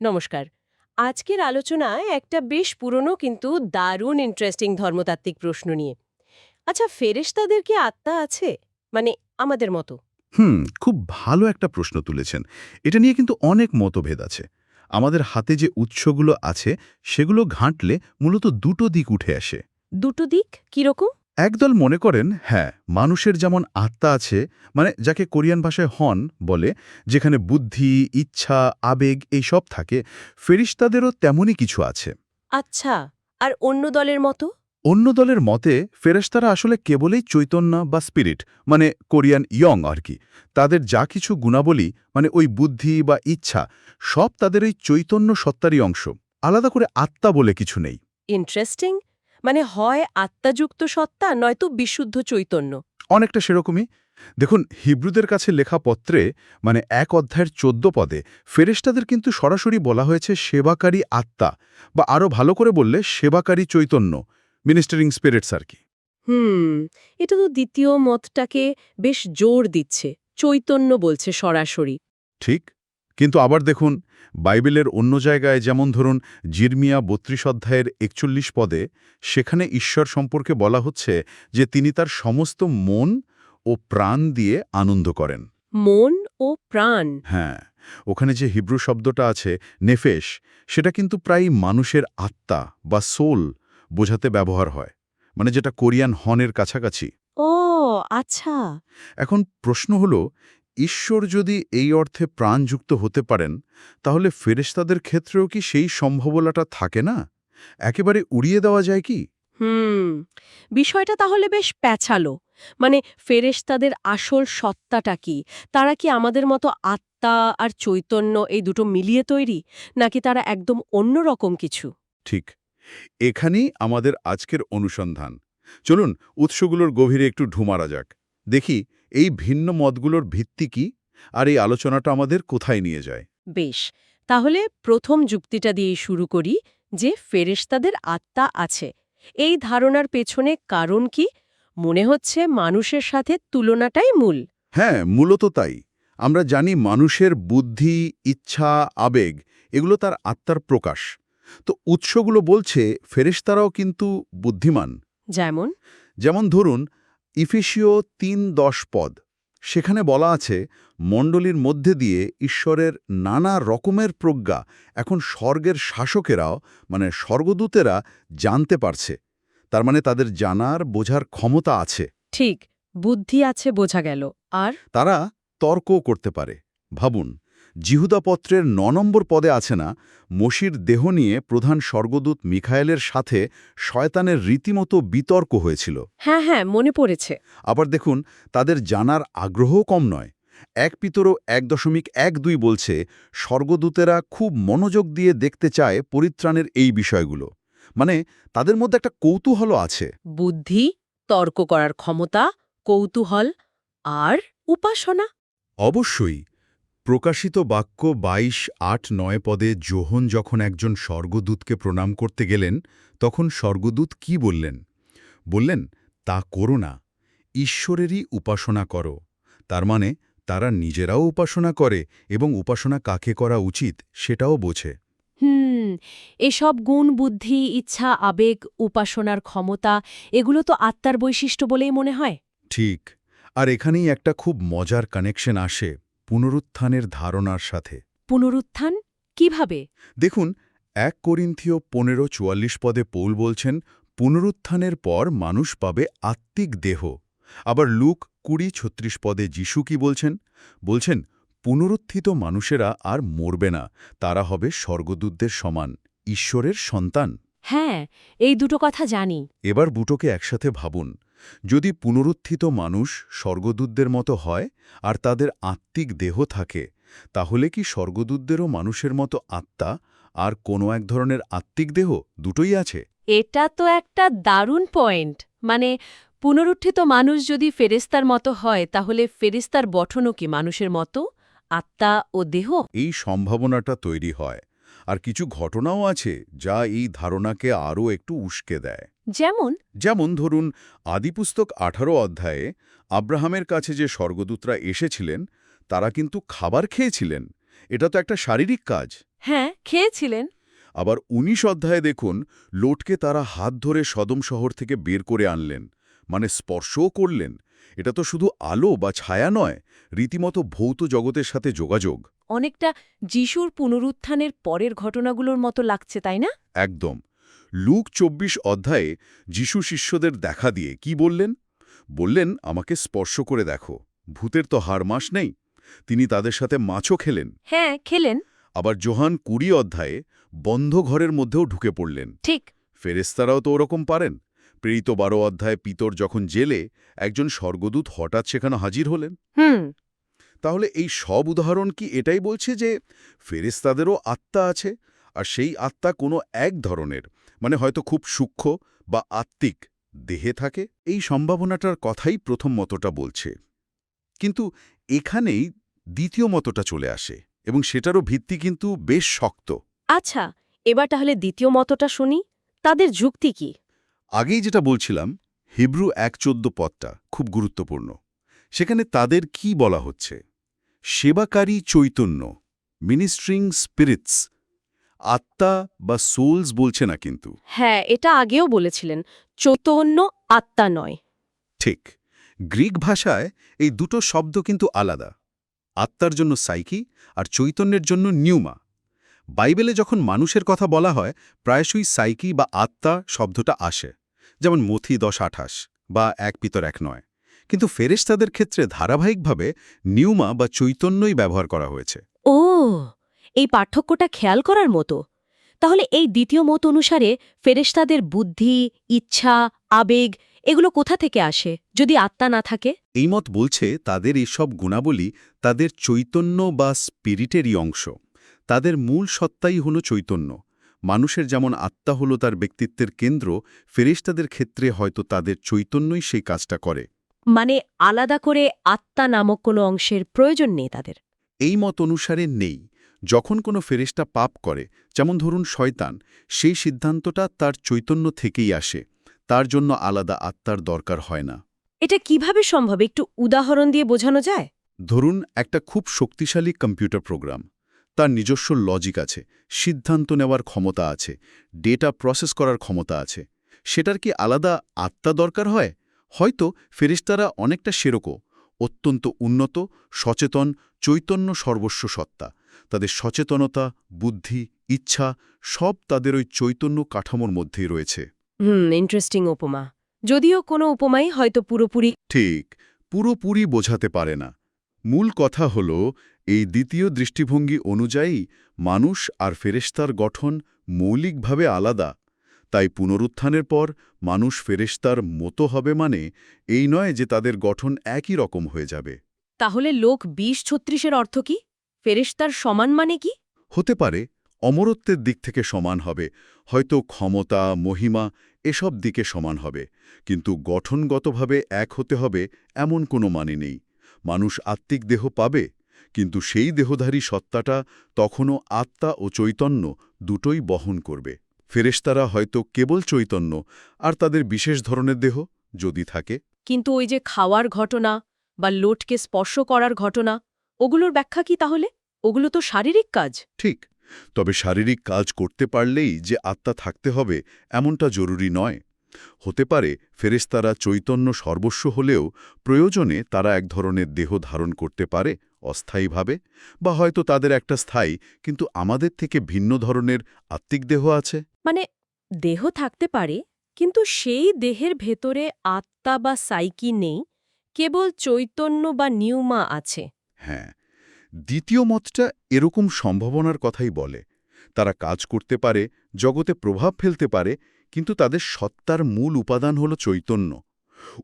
নমস্কার। আজকের আলোচনায় একটা বেশ পুরনো কিন্তু দারুণ ইন্টারেস্টিং ধর্মতাত্ত্বিক প্রশ্ন নিয়ে। আচ্ছা ফেরেশতাদের কি আত্মা আছে? মানে আমাদের মতো? হুম খুব ভালো একটা প্রশ্ন তুলেছেন। এটা নিয়ে কিন্তু অনেক মতভেদ আছে। আমাদের হাতে যে উৎসগুলো আছে সেগুলো ঘাঁটলে মূলত দুটো দিক উঠে আসে। দুটো দিক? কীরকম? একদল মনে করেন হ্যাঁ মানুষের যেমন আত্মা আছে মানে যাকে কোরিয়ান ভাষায় হন বলে যেখানে বুদ্ধি ইচ্ছা আবেগ এই সব থাকে ফেরিস্তাদেরও তেমনই কিছু আছে। আচ্ছা আর অন্য দলের মতো? অন্য দলের মতে ফেরেশতারা আসলে কেবলই চৈতন্য বা স্পিরিট মানে কোরিয়ান ইয়ং আর কি। তাদের যা কিছু গুণাবলী মানে ওই বুদ্ধি বা ইচ্ছা সব তাদের ওই চৈতন্য সত্তারই অংশ। আলাদা করে আত্মা বলে কিছু নেই। ইন্টারেস্টিং। মানে হয় আত্মাযুক্ত সত্তা নয়তো বিশুদ্ধ চৈতন্য। অনেকটা সেরকমই। দেখুন হিব্রুদের কাছে লেখা পত্রে মানে এক অধ্যায়ের চোদ্দ পদে ফেরেশতাদের কিন্তু সরাসরি বলা হয়েছে সেবাকারী আত্মা বা আরও ভালো করে বললে সেবাকারী চৈতন্য মিনিস্টারিং স্পিরিটস আর কি। হুম এটা তো দ্বিতীয় মতটাকে বেশ জোর দিচ্ছে চৈতন্য বলছে সরাসরি। ঠিক। কিন্তু আবার দেখুন বাইবেলের অন্য জায়গায় যেমন ধরুন জিরমিয়া বত্রিশ অধ্যায়ের একচল্লিশ পদে সেখানে ঈশ্বর সম্পর্কে বলা হচ্ছে যে তিনি তার সমস্ত মন ও প্রাণ দিয়ে আনন্দ করেন। মন ও প্রাণ। হ্যাঁ ওখানে যে হিব্রু শব্দটা আছে নেফেশ সেটা কিন্তু প্রায় মানুষের আত্মা বা সোল বোঝাতে ব্যবহার হয় মানে যেটা কোরিয়ান হনের কাছাকাছি। ও আচ্ছা। এখন প্রশ্ন হল ঈশ্বর যদি এই অর্থে প্রাণযুক্ত হতে পারেন তাহলে ফেরেশতাদের ক্ষেত্রেও কি সেই সম্ভাবনাটা থাকে না? একেবারে উড়িয়ে দেওয়া যায় কি? হুম বিষয়টা তাহলে বেশ প্যাচালো। মানে ফেরেশতাদের আসল সত্তাটা কি? তারা কি আমাদের মতো আত্মা আর চৈতন্য এই দুটো মিলিয়ে তৈরি নাকি তারা একদম অন্য রকম কিছু? ঠিক এখানেই আমাদের আজকের অনুসন্ধান। চলুন উৎসগুলোর গভীরে একটু ঢুমারা যাক। দেখি এই ভিন্ন মতগুলোর ভিত্তি কি আর এই আলোচনাটা আমাদের কোথায় নিয়ে যায়? বেশ তাহলে প্রথম যুক্তিটা দিয়েই শুরু করি যে ফেরেশতাদের আত্মা আছে। এই ধারণার পেছনে কারণ কি? মনে হচ্ছে মানুষের সাথে তুলনাটাই মূল। হ্যাঁ মূলত তাই। আমরা জানি মানুষের বুদ্ধি ইচ্ছা আবেগ এগুলো তার আত্মার প্রকাশ। তো উৎসগুলো বলছে ফেরেশতারাও কিন্তু বুদ্ধিমান। যেমন? যেমন ধরুন ইফিসিও তিন দশ পদ। সেখানে বলা আছে মণ্ডলীর মধ্যে দিয়ে ঈশ্বরের নানা রকমের প্রজ্ঞা এখন স্বর্গের শাসকেরাও মানে স্বর্গদূতেরা জানতে পারছে। তার মানে তাদের জানার বোঝার ক্ষমতা আছে। ঠিক বুদ্ধি আছে বোঝা গেল। আর? তারা তর্কও করতে পারে। ভাবুন জিহুদাপত্রের ন নম্বর পদে আছে না মসির দেহ নিয়ে প্রধান স্বর্গদূত মিখায়েলের সাথে শয়তানের রীতিমতো বিতর্ক হয়েছিল। হ্যাঁ হ্যাঁ মনে পড়েছে। আবার দেখুন তাদের জানার আগ্রহও কম নয়। এক পিতরও এক দশমিক এক দুই বলছে স্বর্গদূতেরা খুব মনোযোগ দিয়ে দেখতে চায় পরিত্রাণের এই বিষয়গুলো। মানে তাদের মধ্যে একটা কৌতূহল আছে। বুদ্ধি তর্ক করার ক্ষমতা কৌতূহল আর উপাসনা। অবশ্যই। প্রকাশিত বাক্য বাইশ আট নয় পদে যোহন যখন একজন স্বর্গদূতকে প্রণাম করতে গেলেন তখন স্বর্গদূত কি বললেন? বললেন তা করো না ঈশ্বরেরই উপাসনা করো। তার মানে তারা নিজেরাও উপাসনা করে এবং উপাসনা কাকে করা উচিত সেটাও বোঝে। হুম এসব গুণ বুদ্ধি ইচ্ছা আবেগ উপাসনার ক্ষমতা এগুলো তো আত্মার বৈশিষ্ট্য বলেই মনে হয়। ঠিক আর এখানেই একটা খুব মজার কানেকশন আসে। পুনরুত্থানের ধারণার সাথে। পুনরুত্থান? কীভাবে? দেখুন এক করিন্থীয় পনেরো চুয়াল্লিশ পদে পৌল বলছেন পুনরুত্থানের পর মানুষ পাবে আত্মিক দেহ। আবার লুক কুড়ি ছত্রিশ পদে যিশু কি বলছেন? বলছেন পুনরুত্থিত মানুষেরা আর মরবে না তারা হবে স্বর্গদূতদের সমান ঈশ্বরের সন্তান। হ্যাঁ এই দুটো কথা জানি। এবার বুটোকে একসাথে ভাবুন যদি পুনরুত্থিত মানুষ স্বর্গদূতদের মতো হয় আর তাদের আত্মিক দেহ থাকে তাহলে কি স্বর্গদূতদেরও মানুষের মতো আত্মা আর কোনো এক ধরনের আত্মিক দেহ দুটোই আছে? এটা তো একটা দারুণ পয়েন্ট। মানে পুনরুত্থিত মানুষ যদি ফেরেস্তার মতো হয় তাহলে ফেরেস্তার গঠনও কি মানুষের মতো? আত্মা ও দেহ? এই সম্ভাবনাটা তৈরি হয়। আর কিছু ঘটনাও আছে যা এই ধারণাকে আরও একটু উস্কে দেয়। যেমন যেমন ধরুন আদিপুস্তক আঠারো অধ্যায়ে আব্রাহামের কাছে যে স্বর্গদূতরা এসেছিলেন তারা কিন্তু খাবার খেয়েছিলেন। এটা তো একটা শারীরিক কাজ। হ্যাঁ খেয়েছিলেন। আবার উনিশ অধ্যায়ে দেখুন লোটকে তারা হাত ধরে সদম শহর থেকে বের করে আনলেন মানে স্পর্শও করলেন। এটা তো শুধু আলো বা ছায়া নয় রীতিমতো ভৌত জগতের সাথে যোগাযোগ। অনেকটা যিশুর পুনরুত্থানের পরের ঘটনাগুলোর মতো লাগছে তাই না? একদম। লুক চব্বিশ অধ্যায়ে যিশু শিষ্যদের দেখা দিয়ে কি বললেন? বললেন আমাকে স্পর্শ করে দেখো ভূতের তো হারমাস নেই তিনি তাদের সাথে মাছও খেলেন। হ্যাঁ খেলেন। আবার জোহান কুড়ি অধ্যায়ে বন্ধ ঘরের মধ্যেও ঢুকে পড়লেন। ঠিক। ফেরেস্তারাও তো ওরকম পারেন। প্রেরিত বারো অধ্যায়ে পিতর যখন জেলে একজন স্বর্গদূত হঠাৎ সেখানে হাজির হলেন। হুম। তাহলে এই সব উদাহরণ কি এটাই বলছে যে ফেরেস্তাদেরও আত্মা আছে আর সেই আত্মা কোনো এক ধরনের? মানে হয়তো খুব সূক্ষ্ম বা আত্মিক দেহে থাকে এই সম্ভাবনাটার কথাই প্রথম মতটা বলছে। কিন্তু এখানেই দ্বিতীয় মতটা চলে আসে এবং সেটারও ভিত্তি কিন্তু বেশ শক্ত। আচ্ছা এবার তাহলে দ্বিতীয় মতটা শুনি। তাদের যুক্তি কি? আগেই যেটা বলছিলাম হিব্রু এক চোদ্দ পদটা খুব গুরুত্বপূর্ণ। সেখানে তাদের কি বলা হচ্ছে? সেবাকারী চৈতন্য মিনিস্ট্রিং স্পিরিটস আত্মা বা সোলস বলছে না কিন্তু। হ্যাঁ এটা আগেও বলেছিলেন চৈতন্য আত্মা নয়। ঠিক। গ্রিক ভাষায় এই দুটো শব্দ কিন্তু আলাদা। আত্মার জন্য সাইকি আর চৈতন্যের জন্য নিউমা। বাইবেলে যখন মানুষের কথা বলা হয় প্রায়শই সাইকি বা আত্মা শব্দটা আসে যেমন মথি দশ আঠাশ বা এক পিতর এক নয়। কিন্তু ফেরেশতাদের ক্ষেত্রে ধারাবাহিকভাবে নিউমা বা চৈতন্যই ব্যবহার করা হয়েছে। ও এই পার্থক্যটা খেয়াল করার মতো। তাহলে এই দ্বিতীয় মত অনুসারে ফেরেশতাদের বুদ্ধি ইচ্ছা আবেগ এগুলো কোথা থেকে আসে যদি আত্মা না থাকে? এই মত বলছে তাদের এইসব গুণাবলী তাদের চৈতন্য বা স্পিরিটেরই অংশ। তাদের মূল সত্তাই হল চৈতন্য। মানুষের যেমন আত্মা হল তার ব্যক্তিত্বের কেন্দ্র ফেরেশতাদের ক্ষেত্রে হয়তো তাদের চৈতন্যই সেই কাজটা করে। মানে আলাদা করে আত্মা নামক কোনো অংশের প্রয়োজন নেই তাদের। এই মত অনুসারে নেই। যখন কোনো ফেরেশতা পাপ করে যেমন ধরুন শয়তান সেই সিদ্ধান্তটা তার চৈতন্য থেকেই আসে তার জন্য আলাদা আত্মার দরকার হয় না। এটা কীভাবে সম্ভব? একটু উদাহরণ দিয়ে বোঝানো যায়? ধরুন একটা খুব শক্তিশালী কম্পিউটার প্রোগ্রাম তার নিজস্ব লজিক আছে সিদ্ধান্ত নেওয়ার ক্ষমতা আছে ডেটা প্রসেস করার ক্ষমতা আছে। সেটার কি আলাদা আত্মা দরকার হয়? হয়তো ফেরিস্তারা অনেকটা সেরকম অত্যন্ত উন্নত সচেতন চৈতন্য সর্বস্ব সত্তা তাদের সচেতনতা বুদ্ধি ইচ্ছা সব তাদের ওই চৈতন্য কাঠামোর মধ্যেই রয়েছে। হুম ইন্টারেস্টিং উপমা। যদিও কোনো উপমাই হয়তো পুরোপুরি ঠিক পুরোপুরি বোঝাতে পারে না। মূল কথা হল এই দ্বিতীয় দৃষ্টিভঙ্গি অনুযায়ী মানুষ আর ফেরেশতার গঠন মৌলিকভাবে আলাদা। তাই পুনরুত্থানের পর মানুষ ফেরেশতার মতো হবে মানে এই নয় যে তাদের গঠন একই রকম হয়ে যাবে। তাহলে লোক বিশ ছত্রিশের অর্থ কি? ফেরেশতার সমান মানে কি? হতে পারে অমরত্বের দিক থেকে সমান হবে হয়তো ক্ষমতা মহিমা এসব দিকে সমান হবে কিন্তু গঠনগতভাবে এক হতে হবে এমন কোনো মানে নেই। মানুষ আত্মিক দেহ পাবে কিন্তু সেই দেহধারী সত্তাটা তখনও আত্মা ও চৈতন্য দুটোই বহন করবে। ফেরেশতারা হয়তো কেবল চৈতন্য আর তাদের বিশেষ ধরনের দেহ যদি থাকে। কিন্তু ওই যে খাওয়ার ঘটনা বা লোটকে স্পর্শ করার ঘটনা ওগুলোর ব্যাখ্যা কি তাহলে? ওগুলো তো শারীরিক কাজ। ঠিক তবে শারীরিক কাজ করতে পারলেই যে আত্মা থাকতে হবে এমনটা জরুরি নয়। হতে পারে ফেরেশতারা চৈতন্য সর্বস্ব হলেও প্রয়োজনে তারা এক ধরনের দেহ ধারণ করতে পারে অস্থায়ীভাবে বা হয়তো তাদের একটা স্থায়ী কিন্তু আমাদের থেকে ভিন্ন ধরনের আত্মিক দেহ আছে। মানে দেহ থাকতে পারে কিন্তু সেই দেহের ভেতরে আত্মা বা সাইকি নেই কেবল চৈতন্য বা নিউমা আছে। হ্যাঁ দ্বিতীয় মতটা এরকম সম্ভাবনার কথাই বলে। তারা কাজ করতে পারে জগতে প্রভাব ফেলতে পারে কিন্তু তাদের সত্তার মূল উপাদান হল চৈতন্য।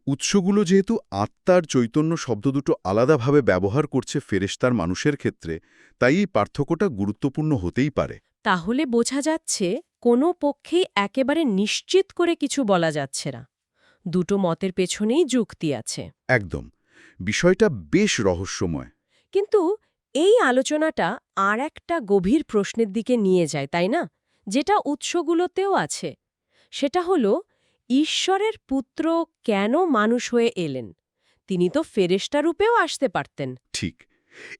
উৎসগুলো যেহেতু আত্মার চৈতন্য শব্দ দুটো আলাদাভাবে ব্যবহার করছে ফেরেশতার মানুষের ক্ষেত্রে তাই এই পার্থক্যটা গুরুত্বপূর্ণ হতেই পারে। তাহলে বোঝা যাচ্ছে কোনো পক্ষেই একেবারে নিশ্চিত করে কিছু বলা যাচ্ছে না। দুটো মতের পেছনেই যুক্তি আছে। একদম। বিষয়টা বেশ রহস্যময়। কিন্তু এই আলোচনাটা আর একটা গভীর প্রশ্নের দিকে নিয়ে যায় তাই না? যেটা উৎসগুলোতেও আছে। সেটা হল ঈশ্বরের পুত্র কেন মানুষ হয়ে এলেন? তিনি তো ফেরেস্টা রূপেও আসতে পারতেন। ঠিক।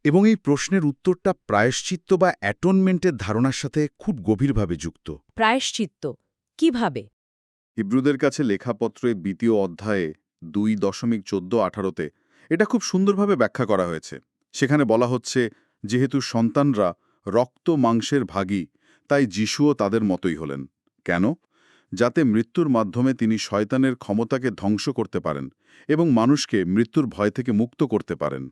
এবং এই প্রশ্নের উত্তরটা প্রায়শ্চিত্ত বা অ্যাটনমেন্টের ধারণার সাথে খুব গভীরভাবে যুক্ত। প্রায়শ্চিত্ত। কীভাবে? হিব্রুদের কাছে লেখাপত্রে দ্বিতীয় অধ্যায়ে দুই দশমিক চোদ্দ আঠারোতে এটা খুব সুন্দরভাবে ব্যাখ্যা করা হয়েছে। সেখানে বলা হচ্ছে যেহেতু সন্তানরা রক্ত মাংসের ভাগী তাই যিশুও তাদের মতোই হলেন। কেন? যাতে মৃত্যুর মাধ্যমে তিনি শয়তানের ক্ষমতাকে ধ্বংস করতে পারেন এবং মানুষকে মৃত্যুর ভয় থেকে মুক্ত করতে পারেন।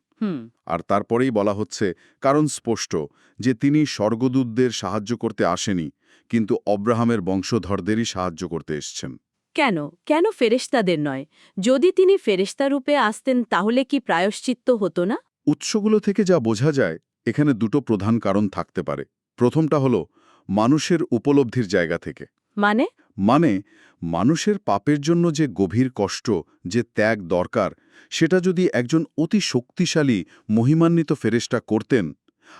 আর তারপরেই বলা হচ্ছে কারণ স্পষ্ট যে তিনি স্বর্গদূতদের সাহায্য করতে আসেনি কিন্তু অব্রাহামের বংশধরদেরই সাহায্য করতে এসছেন। কেন? কেন ফেরেশতাদের নয়? যদি তিনি ফেরেশতা রূপে আসতেন তাহলে কি প্রায়শ্চিত্ত হতো না? উৎসগুলো থেকে যা বোঝা যায় এখানে দুটো প্রধান কারণ থাকতে পারে। প্রথমটা হলো মানুষের উপলব্ধির জায়গা থেকে। মানে? মানে মানুষের পাপের জন্য যে গভীর কষ্ট যে ত্যাগ দরকার সেটা যদি একজন অতি শক্তিশালী মহিমান্বিত ফেরেস্টা করতেন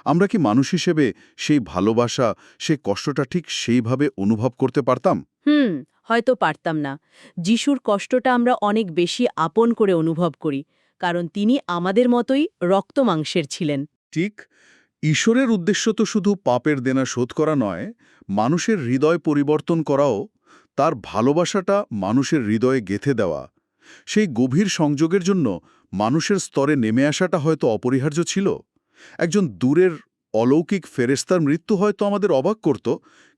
আমরা কি মানুষ হিসেবে সেই ভালোবাসা সেই কষ্টটা ঠিক সেইভাবে অনুভব করতে পারতাম? হুম হয়তো পারতাম না। যিশুর কষ্টটা আমরা অনেক বেশি আপন করে অনুভব করি। কারণ তিনি আমাদের মতোই রক্ত মাংসের ছিলেন। ঠিক ঈশ্বরের উদ্দেশ্য তো শুধু পাপের দেনা শোধ করা নয় মানুষের হৃদয় পরিবর্তন করাও তার ভালোবাসাটা মানুষের হৃদয়ে গেথে দেওয়া। সেই গভীর সংযোগের জন্য মানুষের স্তরে নেমে আসাটা হয়তো অপরিহার্য ছিল। একজন দূরের অলৌকিক ফেরেস্তার মৃত্যু হয়তো আমাদের অবাক করত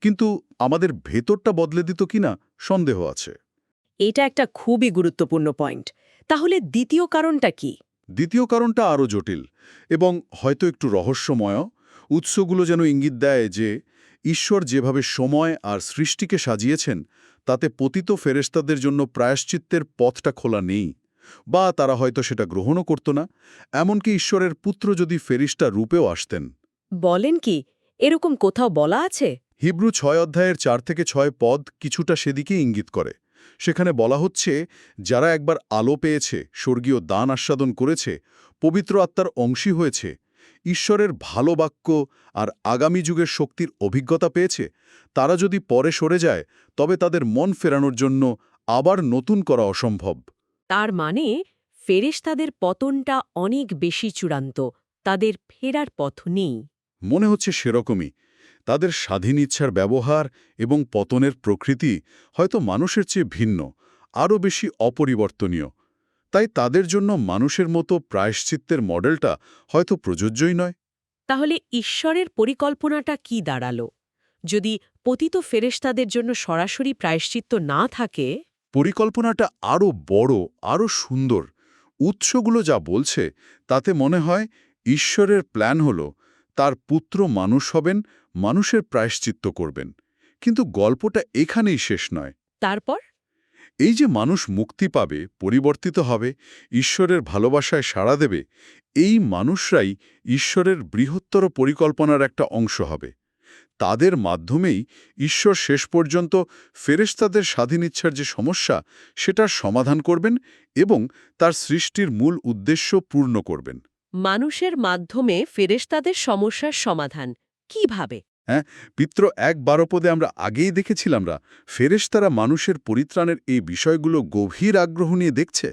কিন্তু আমাদের ভেতরটা বদলে দিত কিনা সন্দেহ আছে। এটা একটা খুবই গুরুত্বপূর্ণ পয়েন্ট। তাহলে দ্বিতীয় কারণটা কি? দ্বিতীয় কারণটা আরও জটিল এবং হয়তো একটু রহস্যময়। উৎসগুলো যেন ইঙ্গিত দেয় যে ঈশ্বর যেভাবে সময় আর সৃষ্টিকে সাজিয়েছেন তাতে পতিত ফেরেস্তাদের জন্য প্রায়শ্চিত্তের পথটা খোলা নেই বা তারা হয়তো সেটা গ্রহণও করত না এমনকি ঈশ্বরের পুত্র যদি ফেরিস্তা রূপেও আসতেন। বলেন কি এরকম কোথাও বলা আছে? হিব্রু ছয় অধ্যায়ের চার থেকে ছয় পদ কিছুটা সেদিকে ইঙ্গিত করে। সেখানে বলা হচ্ছে যারা একবার আলো পেয়েছে স্বর্গীয় দান আস্বাদন করেছে পবিত্র আত্মার অংশী হয়েছে ঈশ্বরের ভালো বাক্য আর আগামী যুগের শক্তির অভিজ্ঞতা পেয়েছে তারা যদি পরে সরে যায় তবে তাদের মন ফেরানোর জন্য আবার নতুন করা অসম্ভব। তার মানে ফেরেশতাদের পতনটা অনেক বেশি চূড়ান্ত তাদের ফেরার পথ নেই। মনে হচ্ছে সেরকমই। তাদের স্বাধীন ইচ্ছার ব্যবহার এবং পতনের প্রকৃতি হয়তো মানুষের চেয়ে ভিন্ন আরও বেশি অপরিবর্তনীয়। তাই তাদের জন্য মানুষের মতো প্রায়শ্চিত্তের মডেলটা হয়তো প্রযোজ্যই নয়। তাহলে ঈশ্বরের পরিকল্পনাটা কি দাঁড়াল? যদি পতিত ফেরেশতাদের জন্য সরাসরি প্রায়শ্চিত্ত না থাকে? পরিকল্পনাটা আরও বড় আরও সুন্দর। উৎসগুলো যা বলছে তাতে মনে হয় ঈশ্বরের প্ল্যান হল তার পুত্র মানুষ হবেন মানুষের প্রায়শ্চিত্ত করবেন। কিন্তু গল্পটা এখানেই শেষ নয়। তারপর? এই যে মানুষ মুক্তি পাবে পরিবর্তিত হবে ঈশ্বরের ভালোবাসায় সাড়া দেবে এই মানুষরাই ঈশ্বরের বৃহত্তর পরিকল্পনার একটা অংশ হবে। তাদের মাধ্যমেই ঈশ্বর শেষ পর্যন্ত ফেরেশতাদের স্বাধীন ইচ্ছার যে সমস্যা সেটার সমাধান করবেন এবং তার সৃষ্টির মূল উদ্দেশ্য পূর্ণ করবেন। মানুষের মাধ্যমে ফেরেশতাদের সমস্যার সমাধান। কীভাবে? হ্যাঁ পিত্র এক বারোপদে আমরা আগেই দেখেছিলাম দেখেছিলামরা ফেরেশতারা মানুষের পরিত্রাণের এই বিষয়গুলো গভীর আগ্রহ নিয়ে দেখছে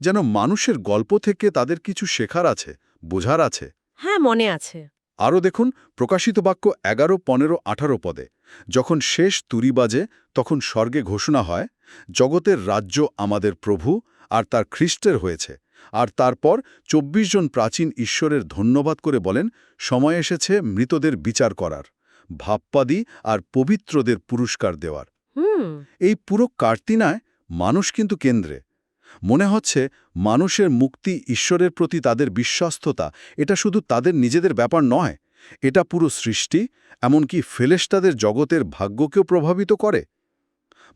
যেন মানুষের গল্প থেকে তাদের কিছু শেখার আছে বোঝার আছে। হ্যাঁ মনে আছে। আরও দেখুন প্রকাশিত বাক্য এগারো পনেরো আঠারো পদে যখন শেষ তুরি বাজে তখন স্বর্গে ঘোষণা হয় জগতের রাজ্য আমাদের প্রভু আর তার খ্রিস্টের হয়েছে। আর তারপর ২৪ জন প্রাচীন ঈশ্বরের ধন্যবাদ করে বলেন সময় এসেছে মৃতদের বিচার করার ভাবপাদি আর পবিত্রদের পুরস্কার দেওয়ার। এই পুরো কার্তিনায় মানুষ কিন্তু কেন্দ্রে। মনে হচ্ছে মানুষের মুক্তি ঈশ্বরের প্রতি তাদের বিশ্বস্ততা এটা শুধু তাদের নিজেদের ব্যাপার নয় এটা পুরো সৃষ্টি এমনকি ফেলেস্তাদের জগতের ভাগ্যকেও প্রভাবিত করে।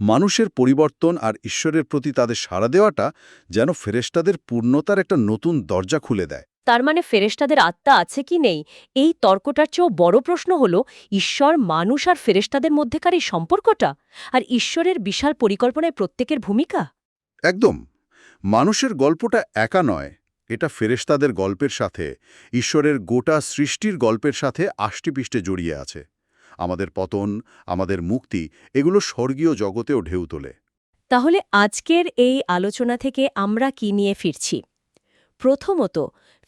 মানুষের পরিবর্তন আর ঈশ্বরের প্রতি তাদের সাড়া দেওয়াটা যেন ফেরেস্তাদের পূর্ণতার একটা নতুন দরজা খুলে দেয়। তার মানে ফেরেশতাদের আত্মা আছে কি নেই? এই তর্কটার চেয়েও বড় প্রশ্ন হল ঈশ্বর মানুষ আর ফেরেশতাদের মধ্যেকার এই সম্পর্কটা? আর ঈশ্বরের বিশাল পরিকল্পনায় প্রত্যেকের ভূমিকা? একদম। মানুষের গল্পটা একা নয় এটা ফেরেশতাদের গল্পের সাথে ঈশ্বরের গোটা সৃষ্টির গল্পের সাথে আষ্টিপিষ্টে জড়িয়ে আছে। আমাদের পতন আমাদের মুক্তি এগুলো স্বর্গীয় জগতেও ঢেউ তোলে। তাহলে আজকের এই আলোচনা থেকে আমরা কি নিয়ে ফিরছি? প্রথমত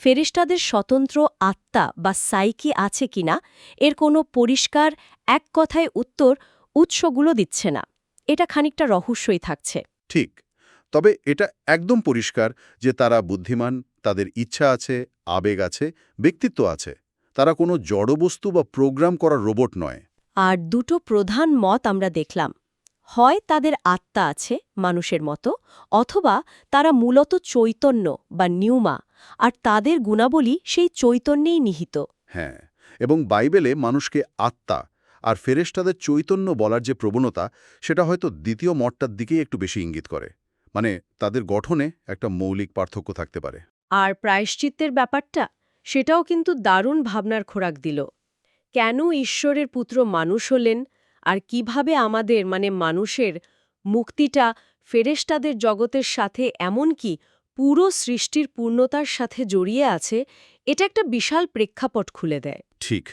ফেরেশতাদের স্বতন্ত্র আত্মা বা সাইকি আছে কিনা এর কোনো পরিষ্কার এক কথায় উত্তর উৎসগুলো দিচ্ছে না। এটা খানিকটা রহস্যই থাকছে। ঠিক তবে এটা একদম পরিষ্কার যে তারা বুদ্ধিমান তাদের ইচ্ছা আছে আবেগ আছে ব্যক্তিত্ব আছে। তারা কোনো জড়বস্তু বা প্রোগ্রাম করা রোবট নয়। আর দুটো প্রধান মত আমরা দেখলাম। হয় তাদের আত্মা আছে মানুষের মতো অথবা তারা মূলত চৈতন্য বা নিউমা আর তাদের গুণাবলী সেই চৈতন্যেই নিহিত। হ্যাঁ এবং বাইবেলে মানুষকে আত্মা আর ফেরেশতাদের চৈতন্য বলার যে প্রবণতা সেটা হয়তো দ্বিতীয় মঠটার দিকেই একটু বেশি ইঙ্গিত করে। মানে তাদের গঠনে একটা মৌলিক পার্থক্য থাকতে পারে। আর প্রায়শ্চিত্তের ব্যাপারটা? সেটাও কিন্তু দারুণ ভাবনার খোরাক দিল। কেন ঈশ্বরের পুত্র মানুষ হলেন আর কীভাবে আমাদের মানে মানুষের, মুক্তিটা ফেরেশতাদের জগতের সাথে এমনকি পুরো সৃষ্টির পূর্ণতার সাথে জড়িয়ে আছে, এটা একটা বিশাল প্রেক্ষাপট খুলে দেয়। ঠিক।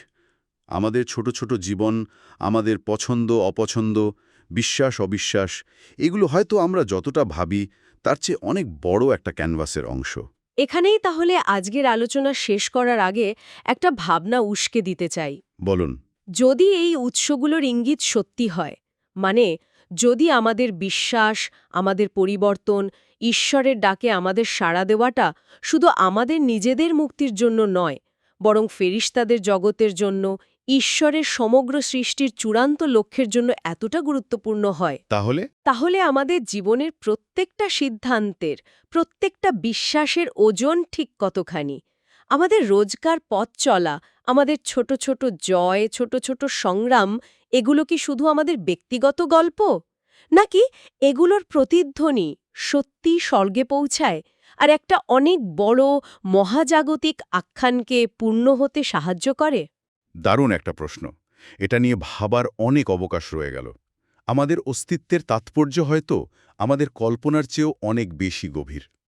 আমাদের ছোট ছোট জীবন, আমাদের পছন্দ, অপছন্দ, বিশ্বাস, অবিশ্বাস, এগুলো হয়তো আমরা যতটা ভাবি, তার চেয়ে অনেক বড় একটা ক্যানভাসের অংশ। এখানেই তাহলে আজকের আলোচনা শেষ করার আগে একটা ভাবনা উস্কে দিতে চাই। বলুন। যদি এই উৎসগুলোর ইঙ্গিত সত্যি হয় মানে যদি আমাদের বিশ্বাস আমাদের পরিবর্তন ঈশ্বরের ডাকে আমাদের সাড়া দেওয়াটা শুধু আমাদের নিজেদের মুক্তির জন্য নয় বরং ফেরিস্তাদের জগতের জন্য ঈশ্বরের সমগ্র সৃষ্টির চূড়ান্ত লক্ষ্যের জন্য এতটা গুরুত্বপূর্ণ হয়। তাহলে? তাহলে আমাদের জীবনের প্রত্যেকটা সিদ্ধান্তের প্রত্যেকটা বিশ্বাসের ওজন ঠিক কতখানি? আমাদের রোজকার পথ চলা আমাদের ছোট ছোট জয় ছোট ছোট সংগ্রাম এগুলো কি শুধু আমাদের ব্যক্তিগত গল্প? নাকি এগুলোর প্রতিধ্বনি সত্যি স্বর্গে পৌঁছায়? আর একটা অনেক বড় মহাজাগতিক আখ্যানকে পূর্ণ হতে সাহায্য করে? দারুণ একটা প্রশ্ন। এটা নিয়ে ভাবার অনেক অবকাশ রয়ে গেল। আমাদের অস্তিত্বের তাৎপর্য হয়তো আমাদের কল্পনার চেয়েও অনেক বেশি গভীর।